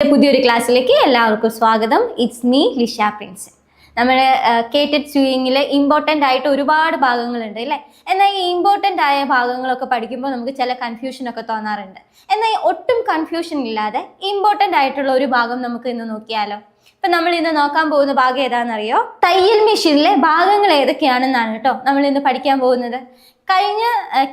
പുതിയൊരു ക്ലാസ്സിലേക്ക് എല്ലാവർക്കും സ്വാഗതം. ഇറ്റ്സ് മീ ലിഷ പ്രിൻസ് നമ്മൾ കേറ്റഡ് സ്വിങ്ങിൽ ഇമ്പോർട്ടന്റ് ആയിട്ട് ഒരുപാട് ഭാഗങ്ങളുണ്ട് അല്ലേ? എന്നാൽ ഈ ഇമ്പോർട്ടന്റ് ആയ ഭാഗങ്ങളൊക്കെ പഠിക്കുമ്പോൾ നമുക്ക് ചില കൺഫ്യൂഷനൊക്കെ തോന്നാറുണ്ട്. എന്നാൽ ഒട്ടും കൺഫ്യൂഷൻ ഇല്ലാതെ ഇമ്പോർട്ടന്റ് ആയിട്ടുള്ള ഒരു ഭാഗം നമുക്ക് ഇന്ന് നോക്കിയാലോ? ഇപ്പം നമ്മൾ ഇന്ന് നോക്കാൻ പോകുന്ന ഭാഗം ഏതാണെന്നറിയോ? തയ്യൽ മെഷീനിലെ ഭാഗങ്ങൾ ഏതൊക്കെയാണെന്നാണ് കേട്ടോ നമ്മൾ ഇന്ന് പഠിക്കാൻ പോകുന്നത്. കഴിഞ്ഞ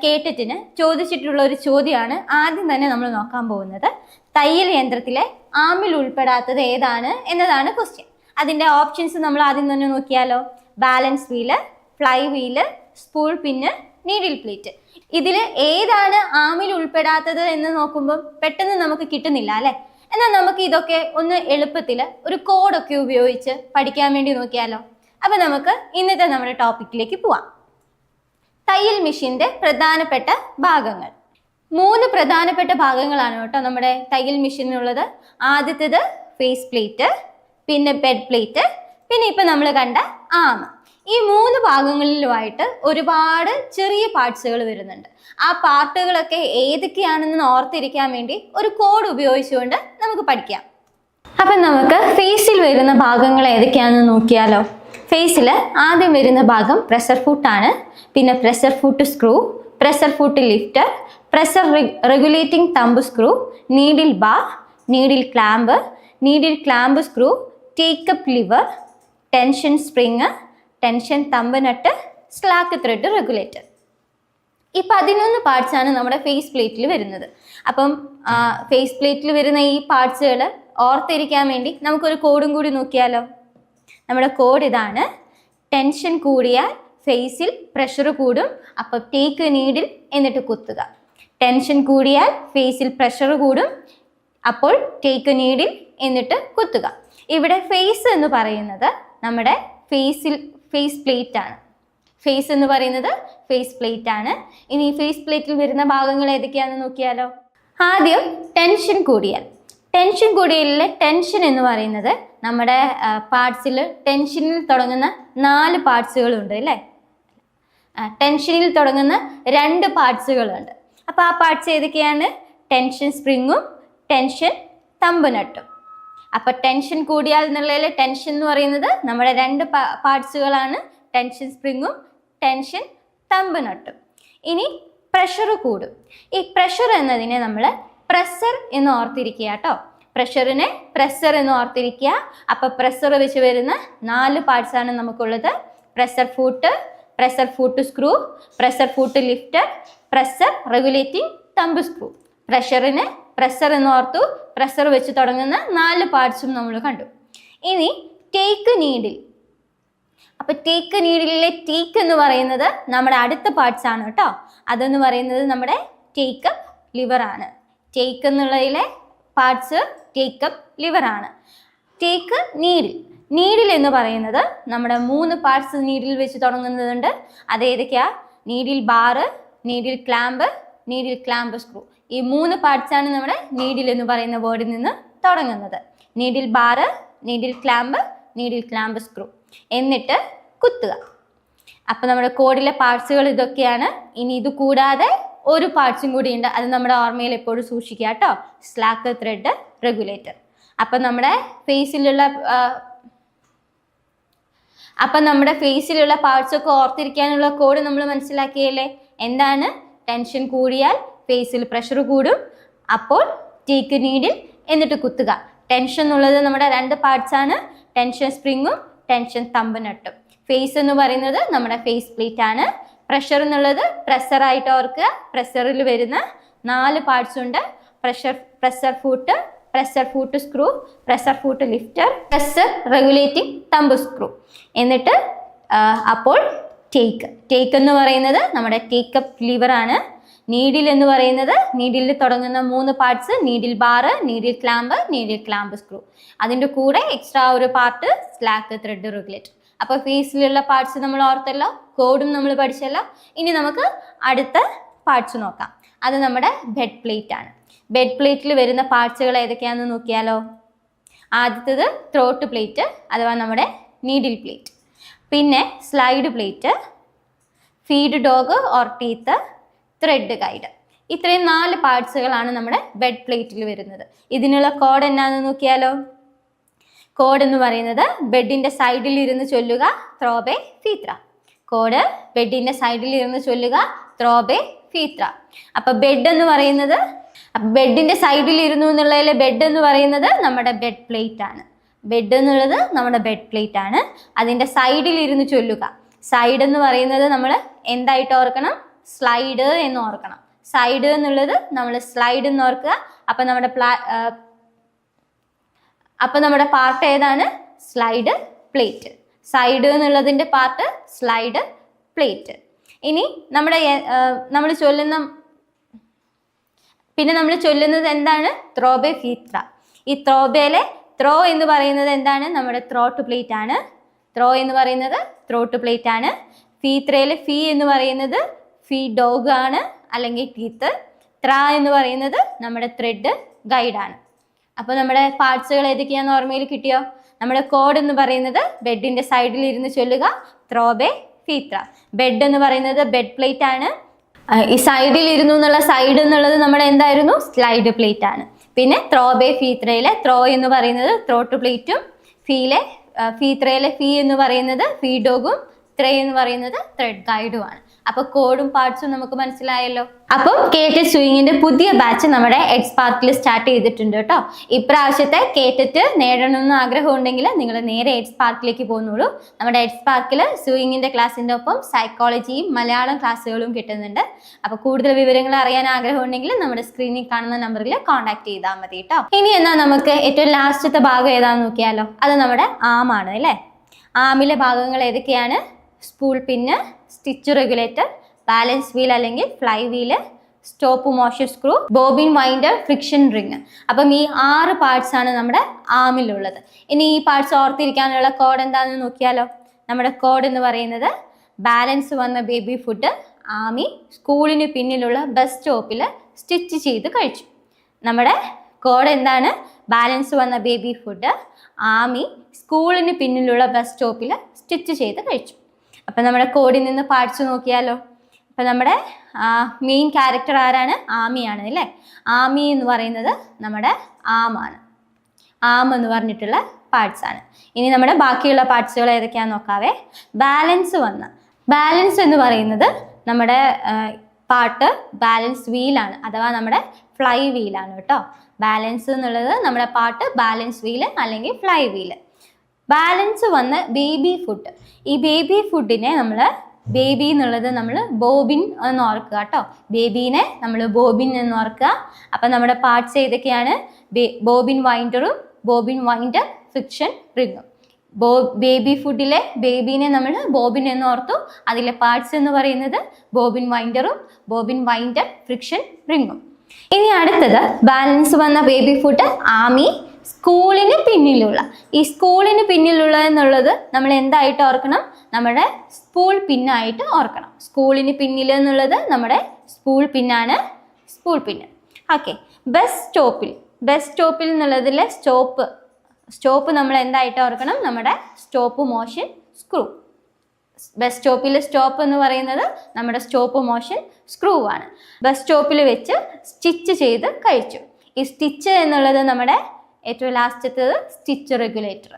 കേട്ടിട്ടിന് ചോദിച്ചിട്ടുള്ള ഒരു ചോദ്യമാണ് ആദ്യം തന്നെ നമ്മൾ നോക്കാൻ പോകുന്നത്. തയ്യൽ യന്ത്രത്തിലെ ആമിൽ ഉൾപ്പെടാത്തത് ഏതാണ് എന്നതാണ് ക്വസ്റ്റ്യൻ അതിന്റെ ഓപ്ഷൻസ് നമ്മൾ ആദ്യം തന്നെ നോക്കിയാലോ? Balance wheel flywheel spool pin needle plate ഇതിൽ ഏതാണ് ആമിൽ ഉൾപ്പെടാത്തത് എന്ന് നോക്കുമ്പോൾ പെട്ടെന്ന് നമുക്ക് കിട്ടുന്നില്ല അല്ലേ? എന്നാൽ നമുക്ക് ഇതൊക്കെ ഒന്ന് എളുപ്പത്തിൽ ഒരു കോഡൊക്കെ ഉപയോഗിച്ച് പഠിക്കാൻ വേണ്ടി നോക്കിയാലോ? അപ്പം നമുക്ക് ഇന്നത്തെ നമ്മുടെ ടോപ്പിക്കിലേക്ക് പോവാം. തയ്യൽ മെഷീന്റെ പ്രധാനപ്പെട്ട ഭാഗങ്ങൾ. മൂന്ന് പ്രധാനപ്പെട്ട ഭാഗങ്ങളാണ് കേട്ടോ നമ്മുടെ തയ്യൽ മെഷീനുള്ളത് ആദ്യത്തേത് ഫേസ് പ്ലേറ്റ് പിന്നെ ബെഡ് പ്ലേറ്റ് പിന്നെ ഇപ്പം നമ്മൾ കണ്ട ആം ഈ മൂന്ന് ഭാഗങ്ങളിലുമായിട്ട് ഒരുപാട് ചെറിയ പാർട്സുകൾ വരുന്നുണ്ട്. ആ പാർട്ടുകളൊക്കെ ഏതൊക്കെയാണെന്ന് ഓർത്തിരിക്കാൻ വേണ്ടി ഒരു കോഡ് ഉപയോഗിച്ചുകൊണ്ട് നമുക്ക് പഠിക്കാം. അപ്പം നമുക്ക് ഫേസിൽ വരുന്ന ഭാഗങ്ങൾ ഏതൊക്കെയാണെന്ന് നോക്കിയാലോ. ഫേസിൽ ആദ്യം വരുന്ന ഭാഗം പ്രഷർ ഫുട്ടാണ് പിന്നെ pressure foot screw pressure foot lifter pressure regulating thumb screw needle bar needle clamp needle clamp screw take up lever tension spring tension thumb nut slack thread regulator ഈ പതിനൊന്ന് പാർട്സാണ് നമ്മുടെ ഫേസ് പ്ലേറ്റിൽ വരുന്നത്. അപ്പം ഫേസ് പ്ലേറ്റിൽ വരുന്ന ഈ പാർട്സുകൾ ഓർത്തിരിക്കാൻ വേണ്ടി നമുക്കൊരു കോഡും കൂടി നോക്കിയാലോ? നമ്മുടെ കോഡ് ഇതാണ്. ടെൻഷൻ കൂടിയാൽ ഫേസിൽ പ്രഷർ കൂടും. അപ്പം ടേക്ക് നീഡിൽ എന്നിട്ട് കുത്തുക. ടെൻഷൻ കൂടിയാൽ ഫേസിൽ പ്രഷർ കൂടും. അപ്പോൾ ടേക്ക് നീഡിൽ എന്നിട്ട് കുത്തുക. ഇവിടെ ഫേസ് എന്ന് പറയുന്നത് നമ്മുടെ ഫേസിൽ ഫേസ് പ്ലേറ്റ് ആണ്. ഫേസ് എന്ന് പറയുന്നത് ഫേസ് പ്ലേറ്റ് ആണ്. ഇനി ഫേസ് പ്ലേറ്റിൽ വരുന്ന ഭാഗങ്ങൾ ഏതൊക്കെയാണെന്ന് നോക്കിയാലോ? ആദ്യം ടെൻഷൻ കൂടിയാൽ. ടെൻഷൻ കൂടിയലിലെ ടെൻഷൻ എന്ന് പറയുന്നത് നമ്മുടെ പാർട്സിൽ ടെൻഷനിൽ തുടങ്ങുന്ന നാല് പാർട്സുകളുണ്ട് അല്ലേ? ടെൻഷനിൽ തുടങ്ങുന്ന രണ്ട് പാർട്സുകളുണ്ട് അപ്പോൾ ആ പാർട്സ് ഏതൊക്കെയാണ്? ടെൻഷൻ സ്പ്രിങ്ങും ടെൻഷൻ തമ്പ് അപ്പോൾ ടെൻഷൻ കൂടിയാൽ എന്നുള്ളതിൽ ടെൻഷൻ എന്ന് പറയുന്നത് നമ്മുടെ രണ്ട് പാർട്സുകളാണ് ടെൻഷൻ സ്പ്രിങ്ങും ടെൻഷൻ തമ്പ് നട്ടും ഇനി പ്രഷർ കൂടും. ഈ പ്രഷർ എന്നതിനെ നമ്മൾ പ്രഷർ എന്ന് ഓർത്തിരിക്കുക കേട്ടോ. പ്രഷറിനെ പ്രഷർ എന്ന് ഓർത്തിരിക്കുക. അപ്പോൾ പ്രഷർ വെച്ച് വരുന്ന നാല് പാർട്സാണ് നമുക്കുള്ളത്. Pressure foot pressure foot screw pressure foot lifter pressure regulating thumb screw പ്രഷറിന് pressure എന്ന് ഓർത്തു പ്രഷർ വെച്ച് തുടങ്ങുന്ന നാല് പാർട്സും നമ്മൾ കണ്ടു. ഇനി ടേക്ക് നീഡിൽ അപ്പൊ ടേക്ക് നീഡിലെ ടേക്ക് എന്ന് പറയുന്നത് നമ്മുടെ അടുത്ത പാർട്സ് ആണ് കേട്ടോ. അതെന്ന് പറയുന്നത് നമ്മുടെ ടേക്കപ്പ് ലിവർ ആണ്. ടേക്ക് എന്നുള്ളതിലെ പാർട്സ് ടേക്കപ്പ് ലിവർ ആണ്. ടേക്ക് നീഡിൽ നീഡിൽ എന്ന് പറയുന്നത് നമ്മുടെ മൂന്ന് പാർട്സ് നീഡിൽ വെച്ച് തുടങ്ങുന്നതുണ്ട്. അത് ഏതൊക്കെയാ? Needle bar needle clamp needle clamp screw ഈ മൂന്ന് പാർട്സാണ് നമ്മുടെ നീഡിൽ എന്ന് പറയുന്ന വേർഡിൽ നിന്ന് തുടങ്ങുന്നത്. Needle bar needle clamp needle clamp screw എന്നിട്ട് കുത്തുക. അപ്പം നമ്മുടെ കോഡിലെ പാർട്സുകൾ ഇതൊക്കെയാണ്. ഇനി ഇത് കൂടാതെ ഒരു പാർട്സും കൂടിയുണ്ട് അത് നമ്മുടെ ഓർമ്മയിൽ എപ്പോഴും സൂക്ഷിക്കുക കേട്ടോ. സ്ലാക്ക് ത്രെഡ് റെഗുലേറ്റർ അപ്പം നമ്മുടെ ഫേസിലുള്ള അപ്പം നമ്മുടെ ഫേസിലുള്ള പാർട്സൊക്കെ ഓർത്തിരിക്കാനുള്ള കോഡ് നമ്മൾ മനസ്സിലാക്കിയല്ലേ? എന്താണ്? ടെൻഷൻ കൂടിയാൽ ഫേസിൽ പ്രഷർ കൂടും. അപ്പോൾ ടേക്ക് നീഡിൽ എന്നിട്ട് കുത്തുക. ടെൻഷൻ എന്നുള്ളത് നമ്മുടെ രണ്ട് പാർട്സ് ആണ്. ടെൻഷൻ സ്പ്രിങ്ങും ടെൻഷൻ തമ്പ് നട്ടും. ഫേസ് എന്ന് പറയുന്നത് നമ്മുടെ ഫേസ് പ്ലേറ്റ് ആണ്. പ്രഷർ എന്നുള്ളത് പ്രഷറായിട്ട് ഓർക്കുക. പ്രഷറിൽ വരുന്ന നാല് പാർട്സ് ഉണ്ട്. Pressure pressure foot pressure foot screw pressure foot lifter pressure regulating thumb screw എന്നിട്ട് അപ്പോൾ ടേക്ക് ടേക്ക് എന്ന് പറയുന്നത് നമ്മുടെ ടേക്കപ്പ് ലിവർ ആണ്. നീഡിൽ എന്ന് പറയുന്നത് നീഡിലിൽ തുടങ്ങുന്ന മൂന്ന് parts needle bar needle clamp needle clamp screw അതിന്റെ കൂടെ എക്സ്ട്രാ ഒരു പാർട്ട് സ്ലാക്ക് ത്രെഡ് റെഗുലേറ്റർ അപ്പോൾ ഫേസിലുള്ള പാർട്സ് നമ്മൾ ഓർത്തല്ലോ കോഡും നമ്മൾ പഠിച്ചല്ലോ. ഇനി നമുക്ക് അടുത്ത പാർട്സ് നോക്കാം. അത് നമ്മുടെ ബെഡ് പ്ലേറ്റ് ആണ്. ബെഡ് പ്ലേറ്റിൽ വരുന്ന പാർട്സുകൾ ഏതൊക്കെയാണെന്ന് നോക്കിയാലോ? ആദ്യത്തേത് ത്രോട്ട് പ്ലേറ്റ് അഥവാ നമ്മുടെ നീഡിൽ പ്ലേറ്റ് പിന്നെ slide plate feed dog or teeth thread guide ഇത്രയും നാല് പാർട്സുകളാണ് നമ്മുടെ ബെഡ് പ്ലേറ്റിൽ വരുന്നത്. ഇതിനുള്ള കോഡ് എന്നാന്ന് നോക്കിയാലോ? കോഡ് എന്ന് പറയുന്നത് ബെഡിന്റെ സൈഡിൽ ഇരുന്ന് ചൊല്ലുക ത്രോബെ ഫീത്ര കോഡ് ബെഡിന്റെ സൈഡിൽ ഇരുന്ന് ചൊല്ലുക ത്രോബെ ഫീത്ര അപ്പൊ ബെഡ് എന്ന് പറയുന്നത് ബെഡിന്റെ സൈഡിൽ ഇരുന്നു എന്നുള്ളതിലെ ബെഡ് എന്ന് പറയുന്നത് നമ്മുടെ ബെഡ് പ്ലേറ്റ് ആണ്. ബെഡ് എന്നുള്ളത് നമ്മുടെ ബെഡ് പ്ലേറ്റ് ആണ്. അതിന്റെ സൈഡിൽ ഇരുന്ന് ചൊല്ലുക. സൈഡ് എന്ന് പറയുന്നത് നമ്മൾ എന്തായിട്ട് ഓർക്കണം? സ്ലൈഡ് എന്ന് ഓർക്കണം. സൈഡ് എന്നുള്ളത് നമ്മൾ സ്ലൈഡ് എന്ന് ഓർക്കുക. അപ്പൊ നമ്മുടെ പ്ലാ നമ്മുടെ പാർട്ട് ഏതാണ്? Slide plate. സൈഡ് എന്നുള്ളതിന്റെ പാർട്ട് സ്ലൈഡ് പ്ലേറ്റ്. ഇനി നമ്മുടെ നമ്മൾ ചൊല്ലുന്ന പിന്നെ നമ്മൾ ചൊല്ലുന്നത് എന്താണ്? ത്രോബെ ഫീത്ര. ഈ ത്രോബേലെ ത്രോ എന്ന് പറയുന്നത് എന്താണ്? നമ്മുടെ ത്രോട്ട് പ്ലേറ്റ് ആണ്. ത്രോ എന്ന് പറയുന്നത് ത്രോട്ട് പ്ലേറ്റ് ആണ്. ഫീത്രയിലെ ഫീ എന്ന് പറയുന്നത് ഫീ ഡോഗ് ആണ് അല്ലെങ്കിൽ ടീത്ത് ത്ര എന്ന് പറയുന്നത് നമ്മുടെ ത്രെഡ് ഗൈഡാണ് അപ്പോൾ നമ്മുടെ പാർട്സുകൾ ഏതൊക്കെയാണ് ഓർമ്മയിൽ കിട്ടിയോ? നമ്മുടെ കോഡ് എന്ന് പറയുന്നത് ബെഡിന്റെ സൈഡിൽ ഇരുന്ന് ചൊല്ലുക ത്രോബെ ഫീത്ര. ബെഡ് എന്ന് പറയുന്നത് ബെഡ് പ്ലേറ്റ് ആണ്. ഈ സൈഡിൽ ഇരുന്നു എന്നുള്ള സൈഡ് എന്നുള്ളത് നമ്മുടെ എന്തായിരുന്നു? സ്ലൈഡ് പ്ലേറ്റ് ആണ്. പിന്നെ ത്രോബെ ഫീത്രയിലെ ത്രോ എന്ന് പറയുന്നത് ത്രോട്ട് പ്ലേറ്റും ഫീലെ ഫീത്രയിലെ ഫീ എന്ന് പറയുന്നത് ഫീഡോഗും ത്രേ എന്ന് പറയുന്നത് ത്രെഡ് ഗൈഡുമാണ് അപ്പൊ കോഡും പാർട്സും നമുക്ക് മനസ്സിലായല്ലോ. അപ്പം ടെ സ്വിങ്ങിന്റെ പുതിയ ബാച്ച് നമ്മുടെ എഡ്സ് പാർക്കിൽ സ്റ്റാർട്ട് ചെയ്തിട്ടുണ്ട് കേട്ടോ. ഇപ്രാവശ്യത്തെ കേറ്ററ്റ് നേടണമെന്ന് ആഗ്രഹം ഉണ്ടെങ്കിൽ നിങ്ങൾ നേരെ എഡ്സ് പാർക്കിലേക്ക് പോകുന്നുള്ളൂ. നമ്മുടെ എഡ്സ് പാർക്കിൽ സ്വിങ്ങിന്റെ ക്ലാസ്സിന്റെ ഒപ്പം സൈക്കോളജിയും മലയാളം ക്ലാസ്സുകളും കിട്ടുന്നുണ്ട്. അപ്പൊ കൂടുതൽ വിവരങ്ങൾ അറിയാൻ ആഗ്രഹം ഉണ്ടെങ്കിൽ നമ്മുടെ സ്ക്രീനിൽ കാണുന്ന നമ്പറിൽ കോൺടാക്ട് ചെയ്താൽ മതി കേട്ടോ. ഇനി എന്നാൽ നമുക്ക് ഏറ്റവും ലാസ്റ്റത്തെ ഭാഗം ഏതാന്ന് നോക്കിയാലോ? അത് നമ്മുടെ ആമാണ് അല്ലേ? ആമിലെ ഭാഗങ്ങൾ ഏതൊക്കെയാണ്? Spool pin stitch regulator balance wheel അല്ലെങ്കിൽ fly wheel stop motion screw bobbin winder friction ring അപ്പം ഈ ആറ് പാർട്സ് ആണ് നമ്മുടെ ആമിലുള്ളത് ഇനി ഈ പാർട്സ് ഓർത്തിരിക്കാനുള്ള കോഡ് എന്താണെന്ന് നോക്കിയാലോ? നമ്മുടെ കോഡ് എന്ന് പറയുന്നത് ബാലൻസ് വന്ന ബേബി ഫുഡ് ആമി സ്കൂളിന് പിന്നിലുള്ള ബസ് സ്റ്റോപ്പിൽ സ്റ്റിച്ച് ചെയ്ത് കഴിച്ചു. നമ്മുടെ കോഡ് എന്താണ്? ബാലൻസ് വന്ന ബേബി ഫുഡ് ആമി സ്കൂളിന് പിന്നിലുള്ള ബസ് സ്റ്റോപ്പിൽ സ്റ്റിച്ച് ചെയ്ത് കഴിച്ചു. അപ്പം നമ്മുടെ കോഡിൽ നിന്ന് പാർട്സ് നോക്കിയാലോ? അപ്പം നമ്മുടെ മെയിൻ ക്യാരക്ടർ ആരാണ്? ആമിയാണ് അല്ലേ? ആമി എന്ന് പറയുന്നത് നമ്മുടെ ആമാണ്. ആം എന്ന് പറഞ്ഞിട്ടുള്ള പാർട്സ് ആണ്. ഇനി നമ്മുടെ ബാക്കിയുള്ള പാർട്സുകൾ ഏതൊക്കെയാണെന്ന് നോക്കാവേ? ബാലൻസ് വന്ന് ബാലൻസ് എന്ന് പറയുന്നത് നമ്മുടെ പാർട്ട് ബാലൻസ് വീലാണ് അഥവാ നമ്മുടെ ഫ്ലൈ വീലാണ് കേട്ടോ. ബാലൻസ് എന്നുള്ളത് നമ്മുടെ പാർട്ട് ബാലൻസ് വീൽ അല്ലെങ്കിൽ ഫ്ലൈ വീൽ ബാലൻസ് വന്ന് ബേബി ഫുഡ്. ഈ ബേബി ഫുഡിനെ നമ്മൾ ബേബി എന്നുള്ളത് നമ്മൾ ബോബിൻ എന്ന് ഓർക്കുക കേട്ടോ. ബേബീനെ നമ്മൾ ബോബിൻ എന്ന് ഓർക്കുക. അപ്പം നമ്മുടെ പാർട്സ് ഏതൊക്കെയാണ്? ബോബിൻ വൈൻഡറും ബോബിൻ വൈൻഡർ ഫിക്ഷൻ റിങ്ങും. ബോ ബേബി ഫുഡിലെ ബേബീനെ നമ്മൾ ബോബിൻ എന്ന് ഓർത്തു. അതിലെ പാർട്സ് എന്ന് പറയുന്നത് ബോബിൻ വൈൻഡറും ബോബിൻ വൈൻഡർ ഫ്രിക്ഷൻ റിങ്ങും. ഇനി അടുത്തത് ബാലൻസ് വന്ന ബേബി ഫുഡ് ആമി സ്കൂളിന് പിന്നിലുള്ള. ഈ സ്കൂളിന് പിന്നിലുള്ള എന്നുള്ളത് നമ്മൾ എന്തായിട്ട് ഓർക്കണം? നമ്മുടെ സ്കൂൾ പിന്നായിട്ട് ഓർക്കണം. സ്കൂളിന് പിന്നിൽ എന്നുള്ളത് നമ്മുടെ സ്കൂൾ പിന്നാണ് സ്കൂൾ പിന്ന് ഓക്കെ. ബസ് സ്റ്റോപ്പിൽ. ബസ് സ്റ്റോപ്പിൽ എന്നുള്ളതിലെ സ്റ്റോപ്പ്. സ്റ്റോപ്പ് നമ്മൾ എന്തായിട്ട് ഓർക്കണം? നമ്മുടെ സ്റ്റോപ്പ് മോഷൻ സ്ക്രൂ. ബസ് സ്റ്റോപ്പിൽ സ്റ്റോപ്പ് എന്ന് പറയുന്നത് നമ്മുടെ സ്റ്റോപ്പ് മോഷൻ സ്ക്രൂ ആണ്. ബസ് സ്റ്റോപ്പിൽ വെച്ച് സ്റ്റിച്ച് ചെയ്ത് കഴിച്ചു. ഈ സ്റ്റിച്ച് എന്നുള്ളത് നമ്മുടെ ഏറ്റവും ലാസ്റ്റത്തേത് സ്റ്റിച്ച് റെഗുലേറ്റർ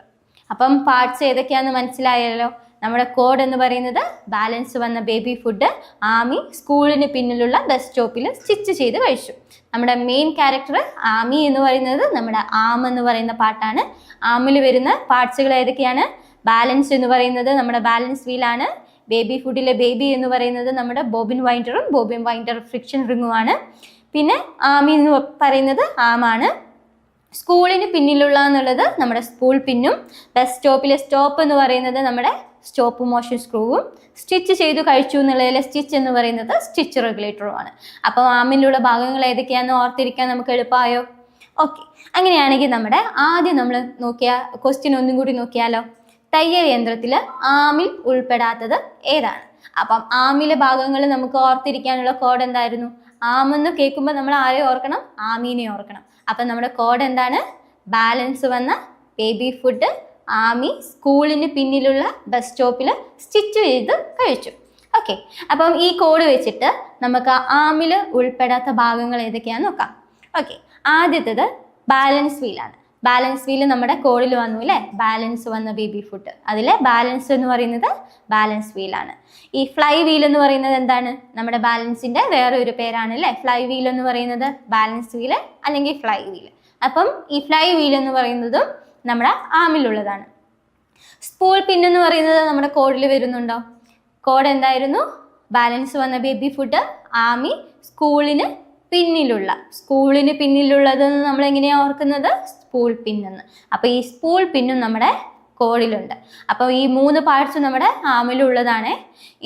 അപ്പം പാർട്സ് ഏതൊക്കെയാണെന്ന് മനസ്സിലായല്ലോ? നമ്മുടെ കോഡ് എന്ന് പറയുന്നത് ബാലൻസ് വന്ന ബേബി ഫുഡ് ആമി സ്കൂളിന് പിന്നിലുള്ള ബസ് സ്റ്റോപ്പിൽ സ്റ്റിച്ച് ചെയ്ത് കഴിച്ചു. നമ്മുടെ മെയിൻ ക്യാരക്ടർ ആമി എന്ന് പറയുന്നത് നമ്മുടെ ആം എന്ന് പറയുന്ന പാട്ടാണ്. ആമിൽ വരുന്ന പാർട്സുകൾ ഏതൊക്കെയാണ്? ബാലൻസ് എന്ന് പറയുന്നത് നമ്മുടെ ബാലൻസ് വീലാണ് ബേബി ഫുഡിലെ ബേബി എന്ന് പറയുന്നത് നമ്മുടെ ബോബിൻ വൈൻഡറും ബോബിൻ വൈൻഡർ ഫ്രിക്ഷൻ റിങ്ങുമാണ് പിന്നെ ആമി എന്ന് പറയുന്നത് ആമാണ്. സ്കൂളിന് പിന്നിലുള്ള എന്നുള്ളത് നമ്മുടെ സ്കൂൾ പിന്നും ബസ് സ്റ്റോപ്പിലെ സ്റ്റോപ്പ് എന്ന് പറയുന്നത് നമ്മുടെ സ്റ്റോപ്പ് മോഷൻ സ്ക്രൂവും സ്റ്റിച്ച് ചെയ്തു കഴിച്ചു എന്നുള്ളതിലെ സ്റ്റിച്ച് എന്ന് പറയുന്നത് സ്റ്റിച്ച് റെഗുലേറ്ററുമാണ് അപ്പോൾ ആമിലുള്ള ഭാഗങ്ങൾ ഏതൊക്കെയാണെന്ന് ഓർത്തിരിക്കാൻ നമുക്ക് എളുപ്പമായോ? ഓക്കെ. അങ്ങനെയാണെങ്കിൽ നമ്മുടെ ആദ്യം നമ്മൾ നോക്കിയ ക്വസ്റ്റ്യൻ ഒന്നും കൂടി നോക്കിയാലോ? തയ്യൽ യന്ത്രത്തിൽ ആമിൽ ഉൾപ്പെടാത്തത് ഏതാണ്? അപ്പം ആമിലെ ഭാഗങ്ങൾ നമുക്ക് ഓർത്തിരിക്കാനുള്ള കോഡ് എന്തായിരുന്നു? ആമെന്ന് കേൾക്കുമ്പോൾ നമ്മൾ ആരെ ഓർക്കണം? ആമീനെ ഓർക്കണം. അപ്പം നമ്മുടെ കോഡ് എന്താണ്? ബാലൻസ് വന്ന ബേബി ഫുഡ് ആമി സ്കൂളിന് പിന്നിലുള്ള ബസ് സ്റ്റോപ്പിൽ സ്റ്റിച്ച് ചെയ്ത് കഴിച്ചു. ഓക്കെ അപ്പം ഈ കോഡ് വെച്ചിട്ട് നമുക്ക് ആമിൽ ഉൾപ്പെടാത്ത ഭാഗങ്ങൾ ഏതൊക്കെയാണെന്ന് നോക്കാം. ഓക്കെ ആദ്യത്തേത് ബാലൻസ് വീലാണ് ബാലൻസ് വീൽ നമ്മുടെ കോഡിൽ വന്നു അല്ലേ ബാലൻസ് വന്ന ബേബി ഫുഡ് അതിലെ ബാലൻസ് എന്ന് പറയുന്നത് ബാലൻസ് വീലാണ് ഈ ഫ്ലൈ വീൽ എന്ന് പറയുന്നത് എന്താണ്? നമ്മുടെ ബാലൻസിന്റെ വേറെ ഒരു പേരാണ് അല്ലേ ഫ്ലൈ വീൽ എന്ന് പറയുന്നത് ബാലൻസ് വീൽ അല്ലെങ്കിൽ ഫ്ലൈ വീൽ അപ്പം ഈ ഫ്ലൈ വീൽ എന്ന് പറയുന്നതും നമ്മുടെ ആമിലുള്ളതാണ് സ്പൂൾ പിൻ എന്ന് പറയുന്നത് നമ്മുടെ കോഡിൽ വരുന്നുണ്ടോ? കോഡ് എന്തായിരുന്നു? ബാലൻസ് വന്ന ബേബി ഫുഡ് ആമി സ്കൂളിന് പിന്നിലുള്ള സ്കൂളിന് പിന്നിലുള്ളത് നമ്മൾ എങ്ങനെയാണ് ഓർക്കുന്നത്? സ്പൂൾ പിന്നെന്ന് അപ്പോൾ ഈ സ്പൂൾ പിന്നും നമ്മുടെ കോഡിലുണ്ട്. അപ്പോൾ ഈ മൂന്ന് പാർട്സും നമ്മുടെ ആമിലുള്ളതാണ്.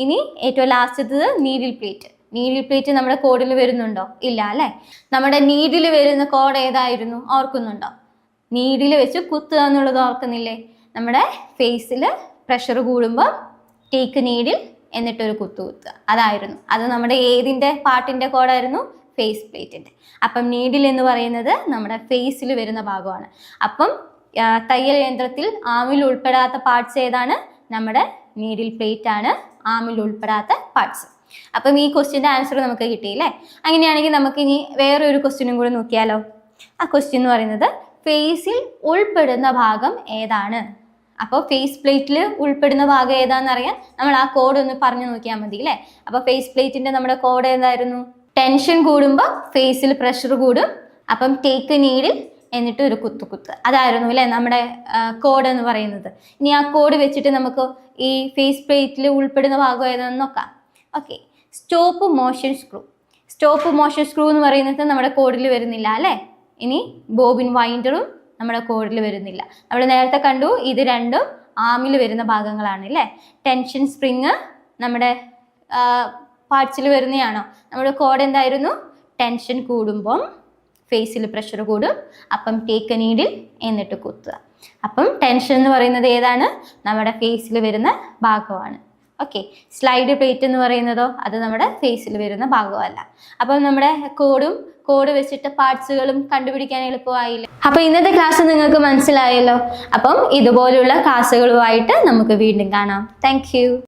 ഇനി ഏറ്റവും ലാസ്റ്റത്തത് നീഡിൽ പ്ലേറ്റ് നീഡിൽ പ്ലേറ്റ് നമ്മുടെ കോഡിൽ വരുന്നുണ്ടോ? ഇല്ല അല്ലേ? നമ്മുടെ നീഡിൽ വരുന്ന കോഡ് ഏതായിരുന്നു? ഓർക്കുന്നുണ്ടോ? നീഡിൽ വെച്ച് കുത്തുക എന്നുള്ളത് ഓർക്കുന്നില്ലേ? നമ്മുടെ ഫേസിൽ പ്രഷർ കൂടുമ്പോൾ ടേക്ക് നീഡിൽ എന്നിട്ടൊരു കുത്തു കുത്തുക. അതായിരുന്നു. അത് നമ്മുടെ ഏതിന്റെ പാട്ടിന്റെ കോഡായിരുന്നു ഫേസ് പ്ലേറ്റിന്റെ അപ്പം നീഡിൽ എന്ന് പറയുന്നത് നമ്മുടെ ഫേസിൽ വരുന്ന ഭാഗമാണ്. അപ്പം തയ്യൽ യന്ത്രത്തിൽ ആമിൽ ഉൾപ്പെടാത്ത പാർട്സ് ഏതാണ്? നമ്മുടെ നീഡിൽ പ്ലേറ്റ് ആണ്. ആമിൽ ഉൾപ്പെടാത്ത പാർട്സ് അപ്പം ഈ ക്വസ്റ്റ്യന്റെ ആൻസർ നമുക്ക് കിട്ടിയില്ലേ അങ്ങനെയാണെങ്കിൽ നമുക്ക് ഇനി വേറെ ഒരു ക്വസ്റ്റ്യനും കൂടി നോക്കിയാലോ? ആ ക്വസ്റ്റ്യൻ എന്ന് പറയുന്നത് ഫേസിൽ ഉൾപ്പെടുന്ന ഭാഗം ഏതാണ്? അപ്പോൾ ഫേസ് പ്ലേറ്റിൽ ഉൾപ്പെടുന്ന ഭാഗം ഏതാണെന്ന് അറിയാൻ നമ്മൾ ആ കോഡ് ഒന്ന് പറഞ്ഞു നോക്കിയാൽ മതി അല്ലേ? അപ്പോൾ ഫേസ് പ്ലേറ്റിന്റെ നമ്മുടെ കോഡ് ഏതായിരുന്നു ടെൻഷൻ കൂടുമ്പോൾ ഫേസിൽ പ്രഷർ കൂടും. അപ്പം ടേക്ക് നീഡിൽ എന്നിട്ട് ഒരു കുത്തു കുത്ത്. അതായിരുന്നു അല്ലേ നമ്മുടെ കോഡ് എന്ന് പറയുന്നത്. ഇനി ആ കോഡ് വെച്ചിട്ട് നമുക്ക് ഈ ഫേസ് പ്ലേറ്റിൽ ഉൾപ്പെടുന്ന ഭാഗം ഏതാണെന്ന് നോക്കാം. Okay stop motion screw stop motion screw എന്ന് പറയുന്നത് നമ്മുടെ കോഡിൽ വരുന്നില്ല അല്ലേ? ഇനി ബോബിൻ വൈൻഡറും നമ്മുടെ കോഡിൽ വരുന്നില്ല. നമ്മൾ നേരത്തെ കണ്ടു ഇത് രണ്ടും ആമിൽ വരുന്ന ഭാഗങ്ങളാണ് അല്ലേ? ടെൻഷൻ സ്പ്രിങ് നമ്മുടെ പാർട്സിൽ വരുന്നതാണോ. നമ്മുടെ കോഡ് എന്തായിരുന്നു? ടെൻഷൻ കൂടുമ്പം ഫേസിൽ പ്രഷർ കൂടും. അപ്പം ടേക്ക് നീഡിൽ എന്നിട്ട് കുത്തുക. അപ്പം ടെൻഷൻ എന്ന് പറയുന്നത് ഏതാണ്? നമ്മുടെ ഫേസിൽ വരുന്ന ഭാഗമാണ്. ഓക്കെ സ്ലൈഡ് പ്ലേറ്റ് എന്ന് പറയുന്നതോ അത് നമ്മുടെ ഫേസിൽ വരുന്ന ഭാഗമല്ല. അപ്പം നമ്മുടെ കോഡും കോഡ് വെച്ചിട്ട് പാർട്സുകളും കണ്ടുപിടിക്കാൻ എളുപ്പമായില്ല? അപ്പം ഇന്നത്തെ ക്ലാസ് നിങ്ങൾക്ക് മനസ്സിലായല്ലോ. അപ്പം ഇതുപോലുള്ള ക്ലാസ്സുകളുമായിട്ട് നമുക്ക് വീണ്ടും കാണാം. താങ്ക്